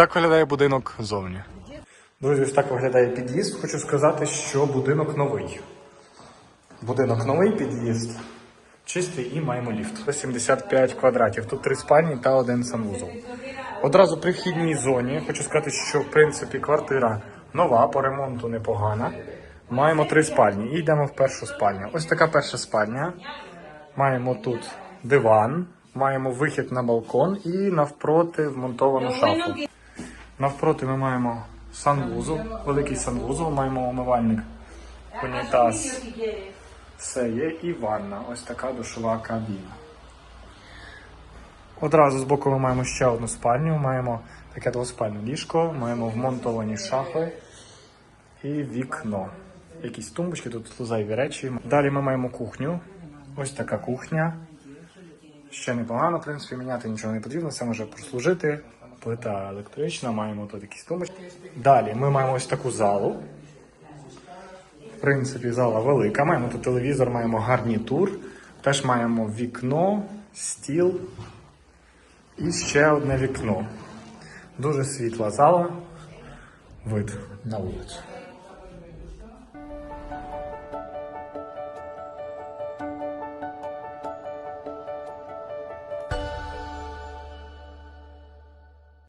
Так виглядає будинок зовні. Друзі, ось так виглядає під'їзд. Хочу сказати, що будинок новий. Будинок новий під'їзд. Чистий і маємо ліфт. 75 квадратів. Тут три спальні та один санвузол. Одразу при вхідній зоні хочу сказати, що в принципі квартира нова, по ремонту непогана. Маємо три спальні і йдемо в першу спальню. Ось така перша спальня. Маємо тут диван, маємо вихід на балкон і навпроти вмонтовану шафу. Навпроти ми маємо санвузол, великий санвузол, маємо умивальник, унітаз. Все є і ванна. Ось така душова кабіна. Одразу з боку ми маємо ще одну спальню, маємо таке двоспальне ліжко, маємо вмонтовані шафи і вікно. Якісь тумбочки, тут зайві речі. Далі ми маємо кухню. Ось така кухня. Ще непогано, в принципі, міняти нічого не потрібно, це може прослужити. Плита електрична, маємо тут якісь тумбочки. Далі ми маємо ось таку залу. В принципі, зала велика. Маємо тут телевізор, маємо гарнітур. Теж маємо вікно, стіл і ще одне вікно. Дуже світла зала. Вид на вулицю.